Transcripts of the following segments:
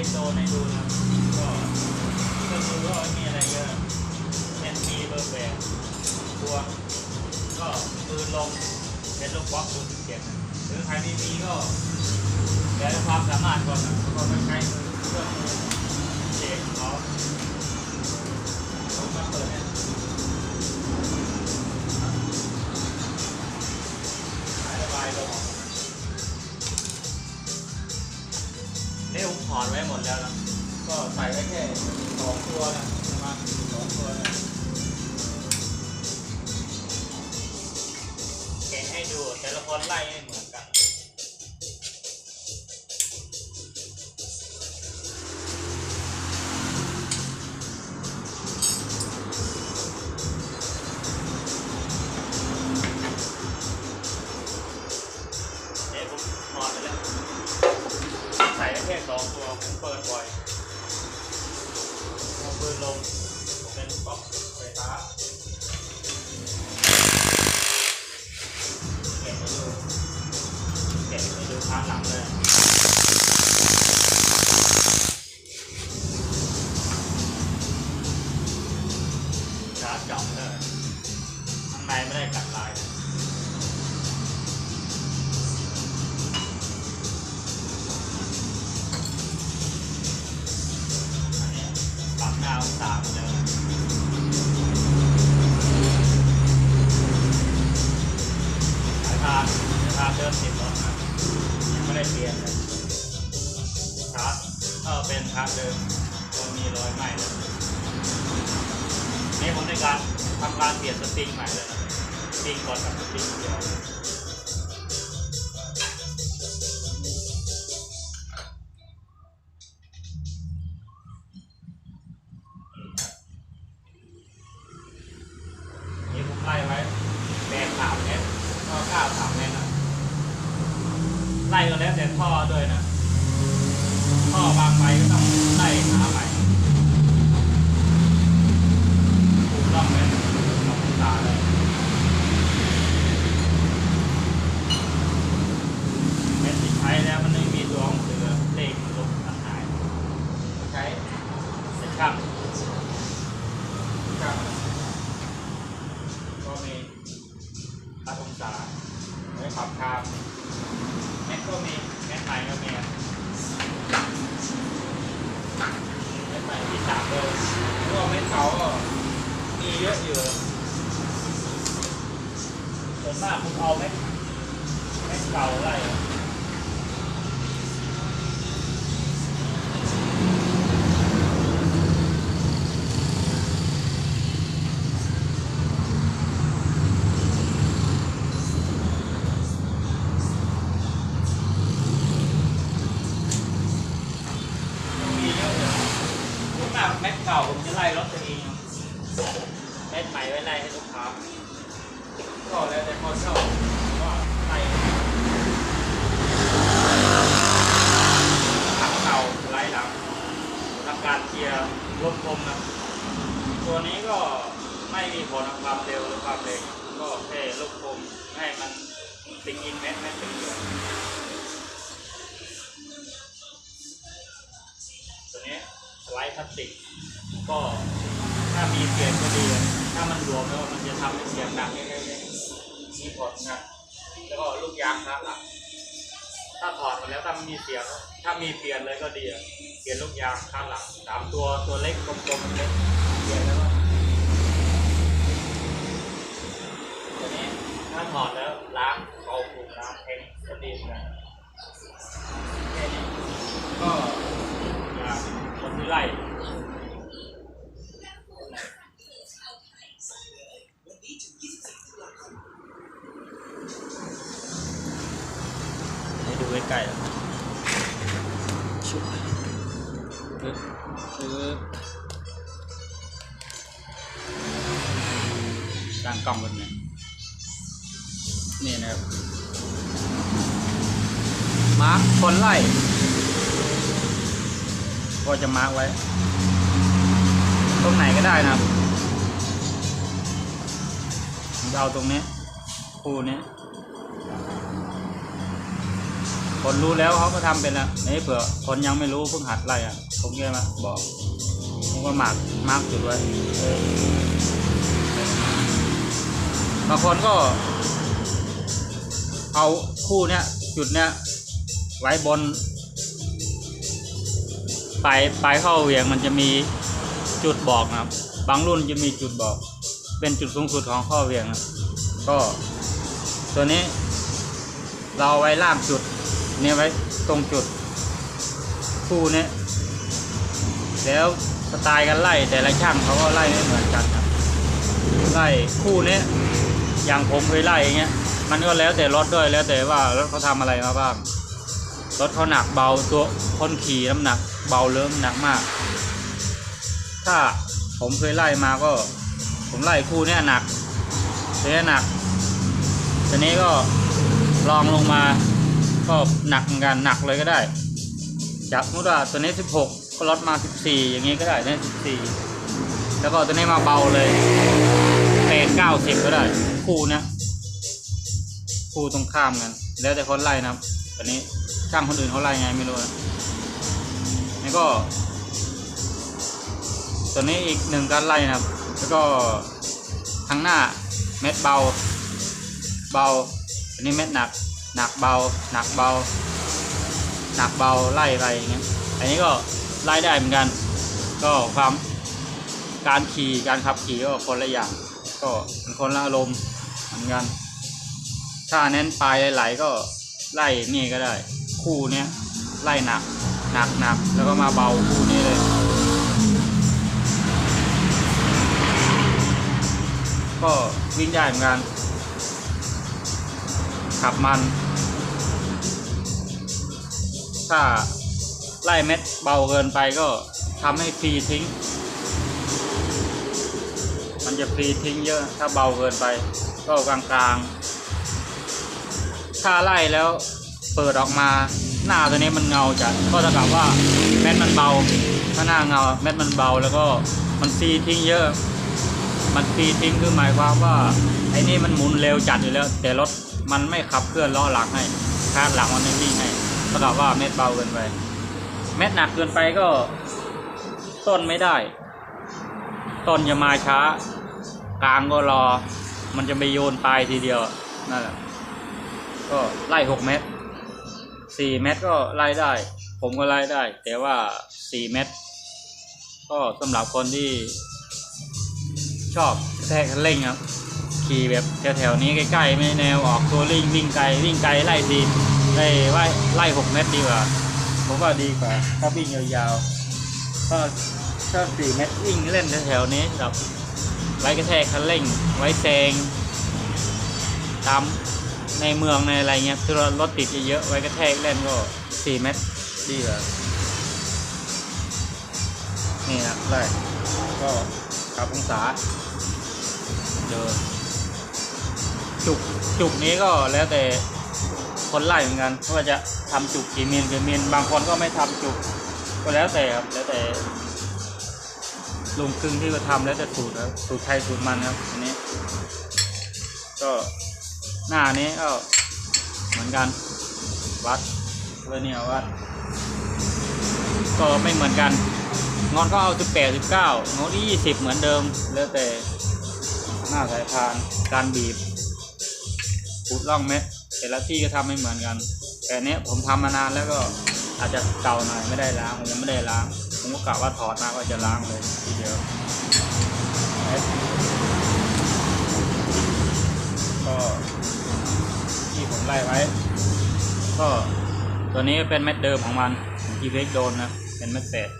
ได้โดนให้ดูนะก็ก็คือก็มีอะไรเยอะแอนตีเบอร์แบกตัวก็ปืนลงเป็นลูกบล็อกคูณเจ็ดหรือใครไม่มีก็แล้วแต่ความสามารถก่อนนะก็ไม่ใช้เครื่องมือ ชาร์จจ่องเลยข้างในไม่ได้กัดลายอันนี้ปรับหน้าองศาเลย แล้วแต่ท่อด้วยนะท่อบางไปก็ต้องไล่หาใหม่ถูกต้องไหมลองตาเลยเม็ดที่ใช้แล้วมันไม่มีตัวของเสือเลขมันลบตัดหายใช้เซ็นช่างช่าง ก็มีตัดองศาไว้ปรับคามแม็กก็มีแม็กใหม่ก็มีแม็กใหม่ที่สามเลยพวกแม็กเก่าก็มีเยอะอยู่ ส่วนมากคุณเอาแม็กแม็กเก่าไรมีเยอะเลยส่วนมากแม็กเก่าผมจะไล่รถตัวเองแม็กใหม่ไว้ไล่ให้ลูกค้าก็แล้วแต่เขาชอบว่าไล่ ถังเก่าไล่หลังทำการเคลียร์รวบคมนะ ตัวนี้ก็ไม่มีผลกับความเร็วหรือความเร็งก็แค่รวบคมให้มันติงอินแม็กแม็กเป็นเดียวตัวนี้สไลด์พลาส ติก ก็ถ้ามีเปลี่ยนก็ดี ถ้ามันรวมแล้วมันจะทำให้เสียงดังเรื่อยๆมีผลนะแล้วก็ลูกยางครับหลังถ้าถอดมาแล้วถ้ามีเสียง ถ้ามีเปลี่ยนเลยก็ดีเปลี่ยนลูกยางข้างหลังสามตัวตัวเล็กกลมๆเล็กเปลี่ยนแล้วก็ตัวนี้ถ้าถอดแล้วล้างเอาผูกล้างเองก็ดีนกันแค่นี้ก็ยางคนที่ไล่ ให้ดูใกล้ๆแล้วชุบปึ๊บปึ๊บตั้งกล้องกันเนี่ยนี่นะครับมาร์คคนไล่ก็จะมาร์กไว้ ตรงไหนก็ได้นะครับผมจะเอาตรงนี้คูนี้ คนรู้แล้วเขาก็ทำเป็นแล้วนี่เผื่อคนยังไม่รู้เพิ่งหัดไล่อะผมก็มาบอกผมก็หมากมาร์กจุดไว้บางคนก็ เอาคู่เนี้ยจุดเนี้ยไว้บนปลายปลายเข้าเหวียงมันจะมีจุดบอกนะครับ บางรุ่นจะมีจุดบอก เป็นจุดสูงสุดของข้อเหวียงนะก็ตัวนี้เราเอาไว้ล่างจุด เนี่ยไว้ตรงจุดคู่เนี้ยแล้วสไตล์การไล่แต่ละช่างเขาก็ไล่ไม่เหมือนกันครับไล่คู่เนี้ยอย่างผมเคยไล่อย่างเงี้ยมันก็แล้วแต่รถด้วยแล้วแต่ว่ารถเขาทำอะไรมาบ้างรถเขาหนักเบาตัวคนขี่น้ำหนักเบาเริ่มหนักมาก ถ้าผมเคยไล่มาก็ ผมไล่คู่เนี้ยหนักเนี้ยหนักตัวนี้ก็ลองลงมา ก็หนักเหมือนกันหนักเลยก็ได้ จากมมติว่าตัวนี้ 16 ก็ลดมา 14 อย่างงี้ก็ได้เนี่ย14 แล้วก็ตัวนี้มาเบาเลย8 90 ก็ได้ คู่นี้ยคู่ตรงข้ามกัน แล้วแต่คนไล่นะครับตอนนี้ช่างคนอื่นเขาไล่ไงไม่รู้นะนี่ก็ ตัวนี้อีกหนึ่งการไล่นะครับ แล้วก็ทางหน้าเม็ดเบา เบา อันนี้เม็ดหนัก หนักเบาหนักเบา หนักเบาไล่ไปอย่างเงี้ยอันนี้ก็ไล่ได้เหมือนกัน ก็ความการขี่การขับขี่ก็คนละอย่าง ก็เป็นคนละอารมณ์เหมือนกัน ถ้าเน้นปลายไหลก็ไล่นี่ก็ได้ คู่เนี้ยไล่หนักหนักหนักแล้วก็มาเบาคู่นี้เลย ก็วิ่งได้เหมือนกันขับมัน ถ้าไล่เม็ดเบาเกินไปก็ทำให้ฟรีทิ้ง มันจะฟรีทิ้งเยอะถ้าเบาเกินไป ก็กลางๆ ถ้าไล่แล้วเปิดออกมาหน้าตัวนี้มันเงาจัดก็เท่ากับว่าเม็ดมันเบาถ้าหน้าเงาเม็ดมันเบาแล้วก็มันฟรีทิ้งเยอะ มันฟรีทิ้งคือหมายความว่าไอ้นี่มันหมุนเร็วจัดอยู่แล้ว แต่รถมันไม่ขับเคลื่อนล้อหลังให้คาดหลังมันไม่วิ่งให้ เท่ากับว่าเม็ดเบาเกินไป เม็ดหนักเกินไปก็ ต้นไม่ได้ ต้นจะมาช้า กลางก็รอ มันจะไปโยนปลายทีเดียวนั่นแหละก็ไล่หกเม็ดสี่เม็ดก็ไล่ได้ ผมก็ไล่ได้ แต่ว่าสี่เม็ดก็สำหรับคนที่ชอบแทรกเร่งครับ ขี่แบบแถวๆนี้ใกล้ๆไม่แนวออกตัวลิ่งวิ่งไกลวิ่งไกลไล่ทีไล่ไล่ไล่หกเมตรดีกว่าผมว่าดีกว่าถ้าวิ่งยาวๆก็ถ้าสี่เมตรวิ่งเล่นแถวๆนี้แบบไว้กระแทกคันเร่ง ไว้แซงตามในเมืองในอะไรเงี้ยคือรถติดเยอะๆไว้กระแทกเล่นก็สี่เมตรดีกว่านี่นะไล่ก็ขับองศาเจอ จุกจุกนี้ก็แล้วแต่คนไล่เหมือนกันว่าจะทำจุกกี่มิลกี่มิลบางคนก็ไม่ทำจุก ก็แล้วแต่ครับแล้วแต่ลุงครึ่งที่เขาทำแล้วแต่สูตรครับสูตรไทยสูตรมันครับอันนี้ ก็หน้านี้ก็เหมือนกัน วัดเวอร์เนี่ยวัด ก็ไม่เหมือนกันงอนก็เอา18 19งอนที่20เหมือนเดิม แล้วแต่หน้าสายพานการบีบ ขุดร่องเม็ดแต่ละที่ก็ทำไม่เหมือนกัน แต่เนี้ยผมทำมานานแล้วก็อาจจะเก่าหน่อยไม่ได้ล้างผมยังไม่ได้ล้าง ผมก็กะว่าถอดมาก็จะล้างเลยทีเดียวก็ที่ผมไล่ไว้ ก็ตัวนี้เป็นเม็ดเดิมของมันทีเพ็กโดนนะเป็นเม็ดแปด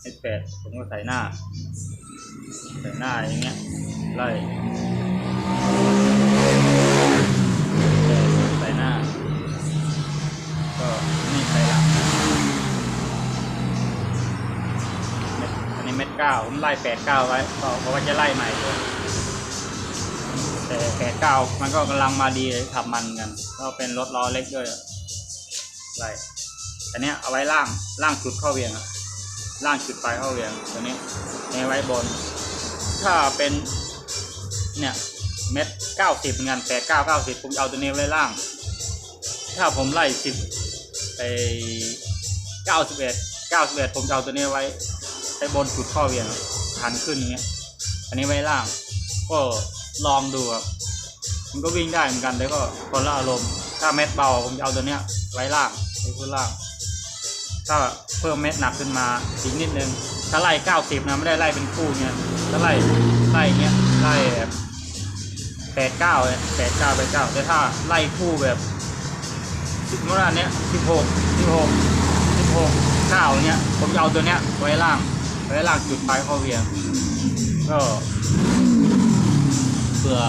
เม็ดแปดผมก็ใส่หน้า ใส่หน้าอย่างเงี้ยไล่ เก้าผมไล่แปดเก้าไว้เพราะว่าจะไล่ใหม่ด้วยแต่แปดเก้ามันก็กำลังมาดีขับมันกันก็เป็นรถล้อเล็กด้วยไล่อันเนี้ยเอาไว้ล่างล่างจุดเข้าเวียงอะล่างจุดปลายเข้าเวียงตัวนี้เอาไว้บน ถ้าเป็นเนี่ยเม็ดเก้าสิบเงินแปดเก้าเก้าสิบผมเอาตัวนี้ไว้ล่าง ถ้าผมไล่สิบไอ้เก้าสิบเอ็ดเก้าสิบเอ็ดผมเอาตัวนี้ไว้ ไอ้บนสุดข้อเหวียงหันขึ้นอย่างเงี้ย อันนี้ไว้ล่าง ก็ลองดูครับ มันก็วิ่งได้เหมือนกันแต่ก็คนละอารมณ์ ถ้าเม็ดเบาผมจะเอาตัวเนี้ย ไว้ล่างไว้ขึ้นล่าง ถ้าเพิ่มเม็ดหนักขึ้นมาอีกนิดนึง ถ้าไล่เก้าสิบนะไม่ได้ไล่เป็นคู่เนี่ยถ้าไล่ไล่เงี้ยไล่แบบแปดเก้าเนี่ยแปดเก้าไปเก้าแต่ถ้าไล่คู่แบบสิบเมื่อวานเนี้ยสิบหกสิบหกสิบหกเก้าเนี้ยผมจะเอาตัวเนี้ยไว้ล่าง ไว้ล่างจุดปลายข้อเวียงก็เผื่อ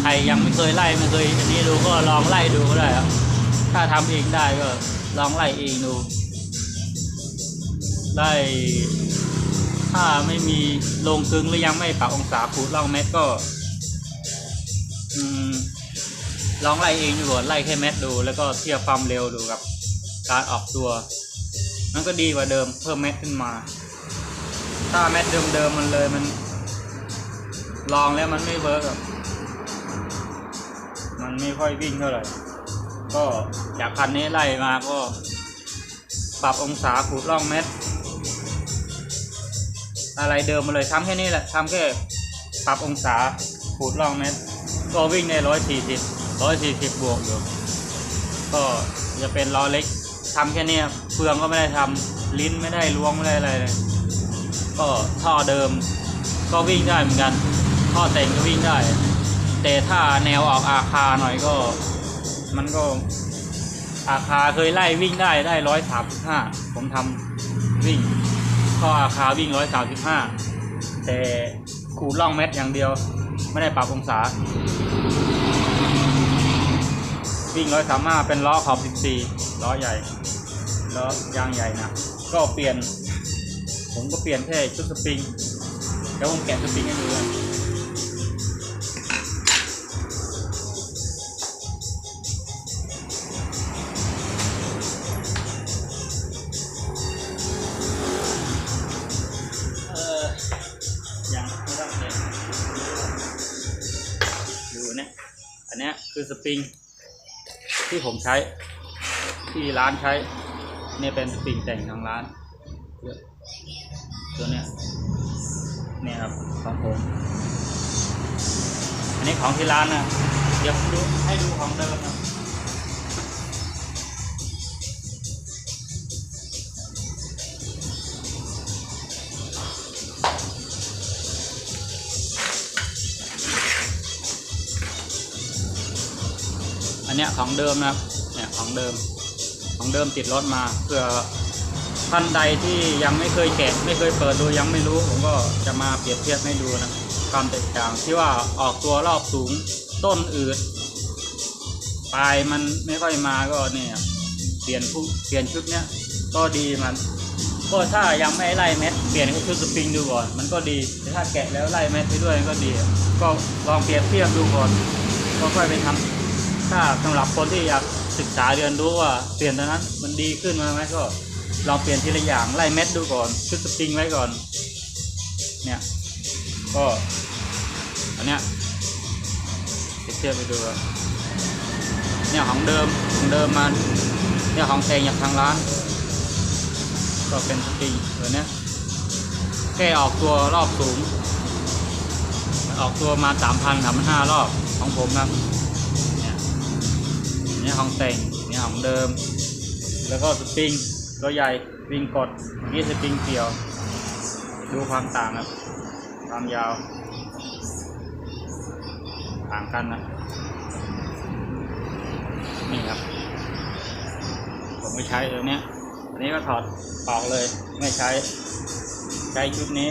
ใครยังไม่เคยไล่ไม่เคยอันนี้ดูก็ลองไล่ดูก็ได้ครับถ้าทำเองได้ก็ลองไล่เองดูไล่ถ้าไม่มีลงกึงหรือยังไม่ปรับองศาขูดล่องเม็ดก็อืมลองไล่เองดูก่อนไล่แค่เม็ดดู แล้วก็เทียบความเร็วดูกับ การออกตัว มันก็ดีกว่าเดิมเพิ่มเม็ดขึ้นมา ถ้าเม็ดเดิมๆมันเลยมัน ลองแล้วมันไม่เวิร์กอะมันไม่ค่อยวิ่งเท่าไหร่ ก็จากคันนี้ไล่มาก็ ปรับองศาขูดร่องเม็ดอะไรเดิมมาเลยทำแค่นี้แหละทำแค่ปรับองศาขูดร่องเม็ดก็วิ่งได้ร้อยสี่สิบร้อยสี่สิบบวกอยู่ก็จะเป็นล้อเล็กทำแค่นี้ยเฟืองก็ไม่ได้ทำลิ้นไม่ได้ล้วงไม่ได้อะไรเลย ก็ท่อเดิมก็วิ่งได้เหมือนกัน ท่อแต่งก็วิ่งได้ แต่ถ้าแนวออกอาคาหน่อยก็ มันก็อาคาเคยไล่วิ่งได้ได้ร้อยสามสิบห้าผมทำวิ่งท่ออาคาวิ่งร้อยสามสิบห้าแต่ขูดล่องเม็ดอย่างเดียว ไม่ได้ปรับองศา วิ่งร้อยสามห้าเป็นล้อขอบสิบสี่ล้อใหญ่ล้อยางใหญ่นะก็เปลี่ยน ผมก็เปลี่ยนแค่ชุดสปริงเดี๋ยวผมแกะสปริงให้ดูเลยเออยังไม่ต้องเลยดูเนี่ยอันเนี้ยคือสปริง ที่ผมใช้ ที่ร้านใช้เนี่ยเป็นสปริงแต่งทางร้าน ตัวเนี้ยเนี่ยครับของผมอันนี้ของที่ร้านนะเดี๋ยวผมดูให้ดูของเดิมนะอันเนี้ยของเดิมนะเนี่ยของเดิมของเดิมติดรถมาเพื่อ ท่านใดที่ยังไม่เคยแกะไม่เคยเปิดดูยังไม่รู้ผมก็จะมาเปรียบเทียบให้ดูนะความแตกต่างที่ว่าออกตัวรอบสูงต้นอืดปลายมันไม่ค่อยมาก็เนี่ยเปลี่ยนผู้เปลี่ยนชุดเนี้ยก็ดีมัน ก็ถ้ายังไม่ไล่เม็ดเปลี่ยนชุดสปริงดูก่อนมันก็ดีแต่ถ้าแกะแล้วไล่เม็ดไปด้วยก็ดี ก็ลองเปรียบเทียบดูก่อนก็ค่อยไปทำถ้าสำหรับคนที่อยากศึกษาเรียนรู้ว่าเปลี่ยนตอนนั้นมันดีขึ้นมาไหมก็ ลองเปลี่ยนทีละอย่างไล่เม็ดดูก่อน ชุดสปริงไว้ก่อน เนี่ย ก็ อันเนี้ยเทียบไปดูเนี่ยของเดิมของเดิมมาเนี่ยของแพงจากทางร้าน ก็เป็นสปริงตัวเนี้ยแค่ออกตัวรอบสูง ออกตัวมาสามพันสามพันห้ารอบของผมครับเนี่ยเนี่ยของแต่งเนี่ยของเดิม แล้วก็สปริง ตัวใหญ่วิ่งกดนี่สปริงเกี่ยว ดูความต่างครับความยาว ต่างกันนะ นี่ครับ ผมไม่ใช้ตัวเนี้ยอันนี้ก็ถอดออกเลย ไม่ใช้ ใช้ชุดนี้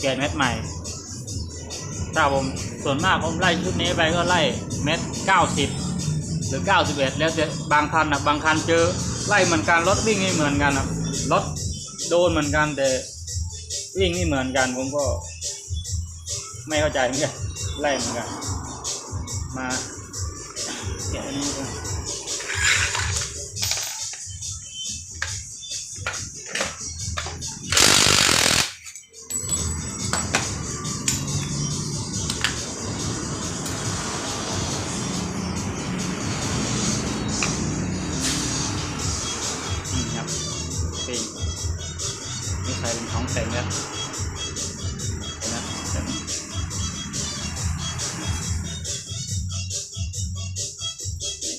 เกรดเม็ดใหม่ถ้าผมส่วนมากผมไล่ชุดนี้ไปก็ไล่เม็ดเก้าสิบหรือ91แล้วแต่บางคันนะบางคันเจอ ไล่เหมือนกันรถวิ่งนี่เหมือนกันครับรถโดนเหมือนกันแต่วิ่งนี่เหมือนกันผมก็ ไม่เข้าใจเหมือนกันไล่เหมือนกัน มาแกะอัน นี้ก่อนแต่งแล้วเห็นไหมแต่ง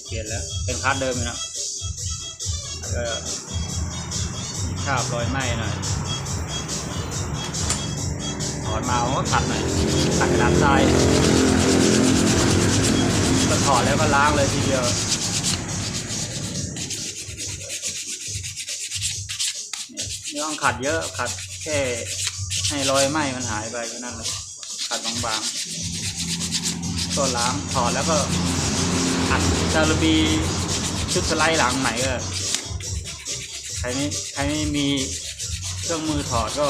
เปลี่ยนแล้ว เป็นคาร์ดเดิมอยู่นะแล้วก็มีคราบรอยไหม้หน่อยถอดมาผมก็ขัดหน่อยขัดกระดาษทรายก็ถอดแล้วก็ล้างเลยทีเดียว ไม่ ต้องขัดเยอะขัดแค่ให้รอยไหม้มันหายไปแค่นั้นเลยขัดบางๆก็ล้างถอดแล้วก็อัดจารบีชุดสไลด์หลังไหนก็ใครไม่ใครไม่มีเครื่องมือถอดก็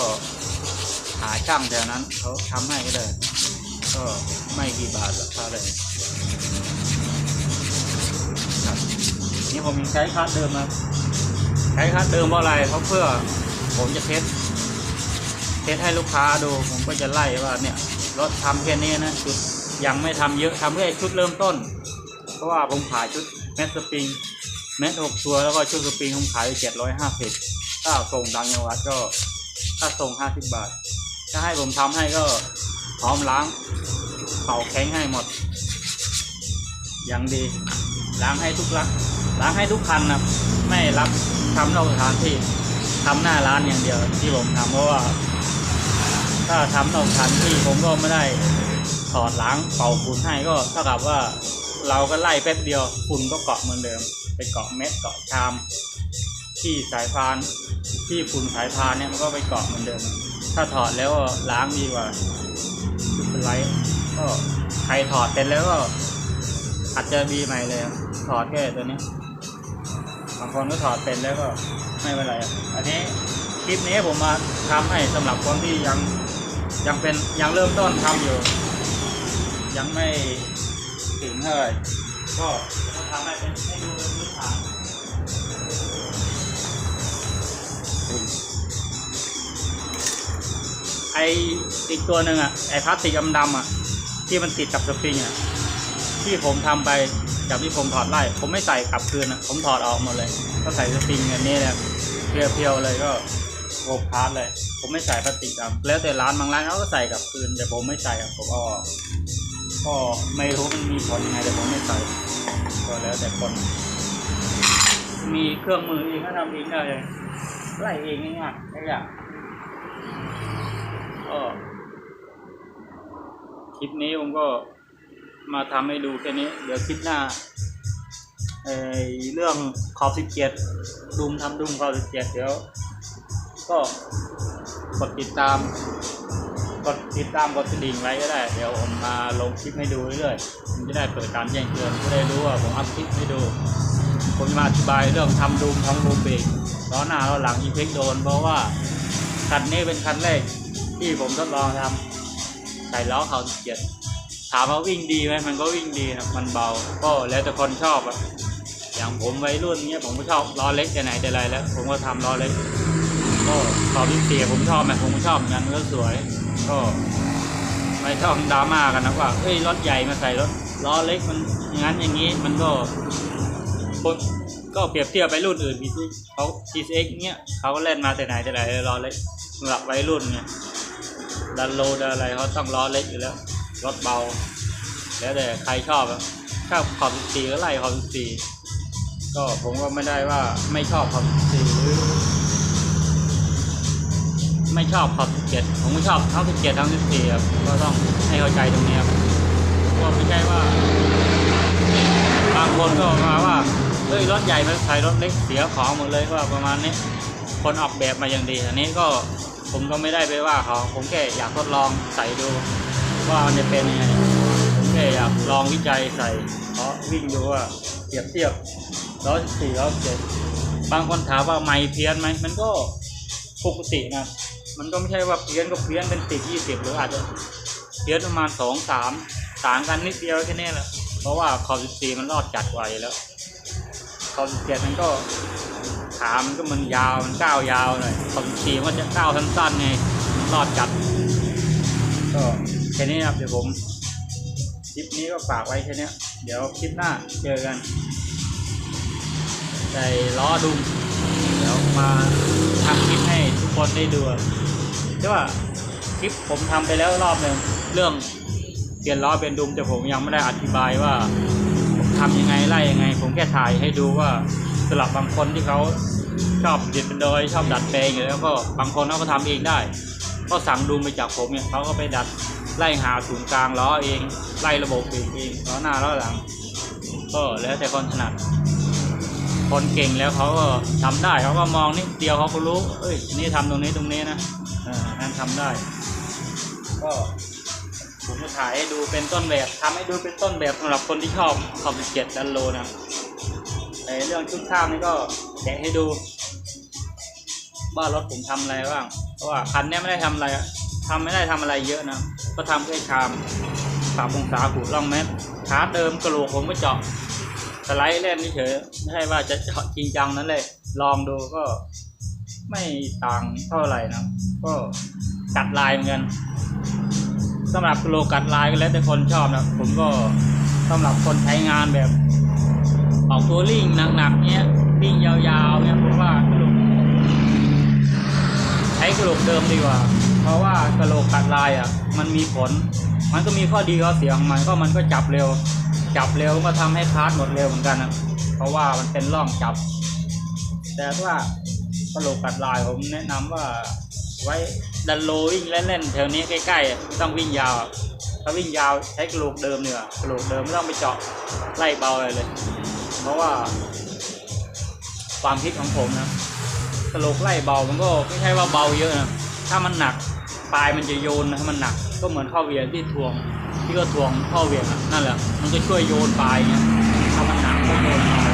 หาช่างแถวนั้นเขาทำให้ก็ได้ก็ไม่กี่บาทหรอกเท่าไหร่ครับนี่ผมใช้คาร์ดเดิมนะใช้คัดเดิมเพราะอะไรเพราะเพื่อ ผมจะเทสเทสให้ลูกค้าดูผมก็จะไล่ว่าเนี่ยรถทำแค่นี้นะชุดยังไม่ทำเยอะทำแค่ชุดเริ่มต้น เพราะว่าผมขายชุดแมสสปริงแมสหกตัวแล้วก็ชุดสปริงผมขายเจ็ดร้อยห้าสิบถ้าส่งต่างจังหวัดก็ถ้าส่งห้าสิบบาท ถ้าให้ผมทำให้ก็พร้อมล้างเป่าแข็งให้หมด อย่างดี ล้างให้ทุกลักล้างให้ทุกคันนะไม่รับทำนอกสถานที่ ทำหน้าร้านอย่างเดียว ที่ผมทำเพราะว่า ถ้าทำนอกสถานที่ผมก็ไม่ได้ถอดล้างเป่าฝุ่นให้ก็เท่ากับว่าเราก็ไล่แป๊บเดียวฝุ่นก็เกาะเหมือนเดิม ไปเกาะเม็ดเกาะชาม ที่สายพานที่ฝุ่นสายพานเนี่ยมันก็ไปเกาะเหมือนเดิม ถ้าถอดแล้วล้างดีกว่าเป็นไรก็ใครถอดเป็นแล้วก็อาจจะดีใหม่เลยถอดแค่ตัวนี้บางคนก็ถอดเป็นแล้วก็ ไม่เป็นไรอันนี้คลิปนี้ผมมาทำให้สำหรับคนที่ยังยังเป็นยังเริ่มต้นทำอยู่ ยังไม่ถึงเท่าไหร่ก็จะทำให้เป็นให้ดูเป็นพื้นฐานไออีกตัวหนึ่งอะไอพลาสติกดำๆอะ ที่มันติดกับสปริงอะที่ผมทำไปจากที่ผมถอดไล่ผมไม่ใส่กลับคืนนะผมถอดออกหมดเลย ก็ใส่สปริงอันนี้เนี่ย เพียวๆเลยก็โบพาร์ทเลย ผมไม่ใส่พลาสติกดำแล้วแต่ร้านบางร้านเขาก็ใส่กับคืนแต่ผมไม่ใส่อะผมเอาอกก็ไม่รู้มันมีผลยังไงแต่ผมไม่ใส่ก็แล้วแต่คน มีเครื่องมือเองก็ทำเองได้เลยไล่เองง่ายๆไม่ยากก็คลิปนี้ผมก็มาทำให้ดูแค่นี้ เดี๋ยวคลิปหน้า เออเรื่องขอบสิบเจ็ดดุมทำดุมขอบสิบเจ็ดเดี๋ยว ก็กดติดตาม กดติดตามกดกระดิ่งไว้ก็ได้ เดี๋ยวผมมาลงคลิปให้ดูเรื่อยๆผมจะได้เปิดการแจ้งเตือนจะได้รู้ว่าผมอัพคลิปให้ดู ผมจะมาอธิบายเรื่องทำดุมทำบูมเบรกล้อหน้าล้อหลังอีเพ็กโดน เพราะว่าคันนี้เป็นคันแรกที่ผมทดลองทำใส่ล้อเขาสิบเจ็ดถามว่าวิ่งดีไหมมันก็วิ่งดีนะมันเบา ก็แล้วแต่คนชอบอะ อย่างผมวัยรุ่นเนี้ยผมก็ชอบล้อเล็กแต่ไหนแต่ไรแล้ว ผมก็ทำล้อเล็ก ก็ขอบที่เสียผมชอบไหมผมก็ชอบเหมือนกันก็สวย ก็ ไม่ต้องดราม่ากันนะว่าเฮ้ยรถใหญ่มาใส่รถล้อเล็กมันอย่างนั้นอย่างนี้มันก็คนก็เปรียบเทียบไปรุ่นอื่นพี่เขา GX เนี้ยเขาก็เล่นมาแต่ไหนแต่ไรล้อเล็กสำหรับวัยรุ่นเนี่ยดันโลดอะไรเขาต้องล้อเล็กอยู่แล้วรถเบา แล้วแต่ใครชอบอะชอบขอบสีก็ไล่ขอบสี ก็ผมก็ไม่ได้ว่าไม่ชอบขอบสีหรือไม่ชอบขอบเจ็ดผมไม่ชอบทั้งสิบเจ็ดทั้งสิบสี่ครับก็ต้องให้เข้าใจตรงนี้ครับก็ไม่ใช่ว่า บางคนก็มาว่าเอ้ยรถใหญ่มาใส่รถเล็กเสียของหมดเลยว่าประมาณนี้ คนออกแบบมาอย่างดี อันนี้ก็ผมก็ไม่ได้ไปว่าเขาผมแค่อยากทดลองใส่ดูว่ามันจะเป็นยังไงผมแค่อยากลองวิจัยใส่เพราะวิ่งดูว่าเปรียบเทียบ ร้อยสี่ร้อยเจ็ดบางคนถามว่าไม่เพี้ยนไหมมันก็ปกตินะมันก็ไม่ใช่ว่าเพี้ยนก็เพี้ยนเป็นสิบยี่สิบหรืออาจจะเพี้ยนประมาณสองสามต่างกันนิดเดียวแค่นี้แหละเพราะว่าคอสิบสี่มันรอดจัดไวแล้วคอสิบเจ็ดมันก็ขามันก็มันยาวมันก้าวยาวหน่อยคอสิบสี่มันจะก้าวสั้นๆไงมันรอดจัด ก็แค่นี้ครับเดี๋ยวผมคลิปนี้ก็ฝากไว้แค่นี้เดี๋ยวคลิปหน้าเจอกัน ใส่ล้อดุมเดี๋ยวมาทำคลิปให้ทุกคนได้ดูใช่ว่าคลิปผมทำไปแล้วรอบหนึ่งเรื่องเปลี่ยนล้อเป็นดุมแต่ผมยังไม่ได้อธิบายว่าผมทำยังไงไล่ยังไง ผมแค่ถ่ายให้ดูว่าสำหรับบางคนที่เขาชอบเด็ดเป็นโดยชอบดัดแปลงอยู่แล้วก็บางคนเขาก็ทำเองได้ ก็สั่งดูมาจากผมเนี่ยเขาก็ไปดัดไล่หาศูนย์กลางล้อเอง ไล่ระบบเองล้อหน้าล้อหลัง ก็แล้วแต่คนถนัด คนเก่งแล้วเขาก็ทำได้เขาก็มองนิดเดียวเขาก็รู้ เอ้ย นี่ทำตรงนี้ตรงนี้นะนั่นทำได้ ก็ผมจะถ่ายให้ดูเป็นต้นแบบทำให้ดูเป็นต้นแบบสำหรับคนที่ชอบขอบเจ็ดดันโลนะในเรื่องชุดข้ามนี่ก็แกะให้ดูว่ารถผมทำอะไรบ้าง เพราะว่าคันนี้ไม่ได้ทำอะไรอะทำไม่ได้ทำอะไรเยอะนะ ก็ทำแค่ชามสามองศาขูดร่องเม็ดขาเดิมกระโหลกผมก็เจาะ สไลด์เล่นเฉยไม่ใช่ว่าจะเจาะจริงจังนั้นเลย ลองดูก็ไม่ต่างเท่าไหร่นะก็กัดลายเหมือนกันสำหรับโลกกัดลายก็แล้วแต่คนชอบนะผมก็สำหรับคนใช้งานแบบ ออกตัวลิ่งหนักๆเนี้ยลิ่งยาวๆเนี้ยผมว่ากระโหลกใช้กระโหลกเดิมดีกว่า เพราะว่ากระโหลกกัดลายอะ มันมีผล มันก็มีข้อดีข้อเสียของมันก็มันก็จับเร็ว จับเร็วก็ทำให้คลาสหมดเร็วเหมือนกันนะเพราะว่ามันเป็นร่องจับ แต่ว่ากระโหลกกัดลายผมแนะนำว่าไว้ดันโลวิ่งเล่นๆแถวนี้ใกล้ๆไม่ต้องวิ่งยาวถ้าวิ่งยาวใช้กระโหลกเดิมเนี่ยกระโหลกเดิมไม่ต้องไปเจาะไล่เบาอะไรเลย เพราะว่าความคิดของผมนะกระโหลกไล่เบามันก็ไม่ใช่ว่าเบาเยอะนะถ้ามันหนักปลายมันจะโยนนะถ้ามันหนักก็เหมือนข้อเวียนที่ทวง ที่ก็ทวงข้อเวียนอะนั่นแหละ มันก็ช่วยโยนปลายเงี้ยถ้ามันหนักก็โยนปลาย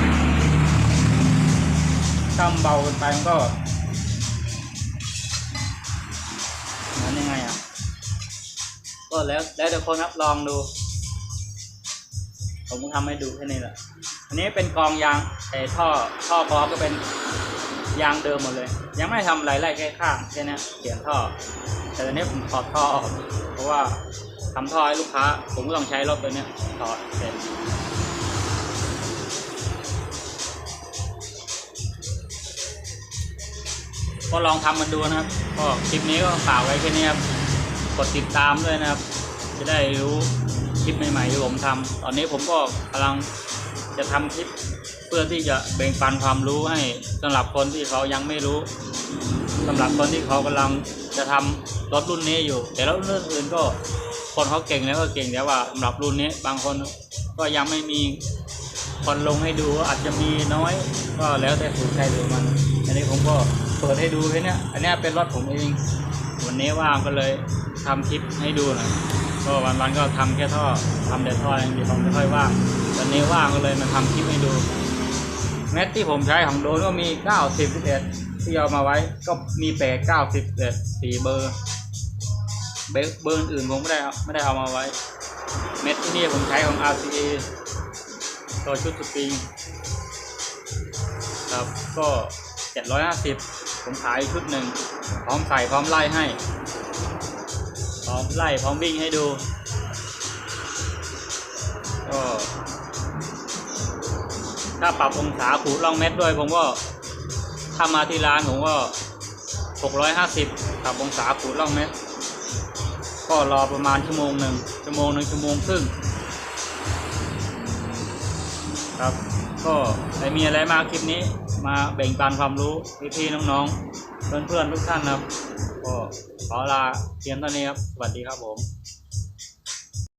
ถ้ามันเบาเกินไปมันก็นั้นยังไงอะ ก็แล้วแล้วแต่คนครับลองดู ผมทำให้ดูแค่นี้แหละ อันนี้เป็นกองยางไอ้ท่อท่อพอก็เป็นยางเดิมหมดเลย ยังไม่ทำอะไรไล่แค่ข้างแค่นี้เปลี่ยนท่อ แต่ตอนนี้ผมถอดท่อออกเพราะว่า ทำท่อให้ลูกค้า ผมก็ต้องใช้รถตัวเนี้ยถอเสร็จก็ลองทำมันดูนะครับ ก็คลิปนี้ก็ฝากไว้แค่นี้ครับ กดติดตามด้วยนะครับ จะได้รู้คลิปใหม่ๆที่ผมทำตอนนี้ผมก็กำลังจะทำคลิปเพื่อที่จะแบ่งปันความรู้ให้สำหรับคนที่เขายังไม่รู้สำหรับคนที่เขากำลังจะทำรถรุ่นนี้อยู่ แต่รถรุ่นอื่นก็ คนเขาเก่งแล้วก็เก่งแต่ว่าสำหรับรุ่นนี้บางคนก็ยังไม่มีคนลงให้ดูอาจจะมีน้อย ก็แล้วแต่สูตรใครดูมัน อันนี้ผมก็เปิดให้ดูแค่นี้อันนี้เป็นรถผมเองวันนี้ว่างก็เลยทำคลิปให้ดูหน่อยก็วันๆก็ทำแค่ท่อทำแต่ท่ออย่างเดียวผมไม่ค่อยว่างวันนี้ว่างก็เลยมาทำคลิปให้ดูแมทที่ผมใช้ของโดนก็มี 90 11ที่เอามาไว้ก็มีแปด90 11สี่เบอร์ เบอร์เบอร์อื่นผมไม่ได้เอาไม่ได้เอามาไว้ เม็ดที่นี่ผมใช้ของ RCA ตัวชุดสปริงครับก็ 750 ผมขายชุดหนึ่ง พร้อมใส่พร้อมไล่ให้ พร้อมไล่พร้อมวิ่งให้ดู ก็ถ้าปรับองศาขูดล่องเม็ดด้วย ผมก็ถ้ามาที่ร้านผมก็ 650 ปรับองศาขูดล่องเม็ด ก็รอประมาณชั่วโมงหนึ่งชั่วโมงหนึ่งชั่วโมงครึ่งครับ ก็ไม่มีอะไรมาคลิปนี้ มาแบ่งปันความรู้พี่ๆน้องๆเพื่อนๆทุกท่านครับ ก็ขอลาเพียงเท่านี้ครับ สวัสดีครับผม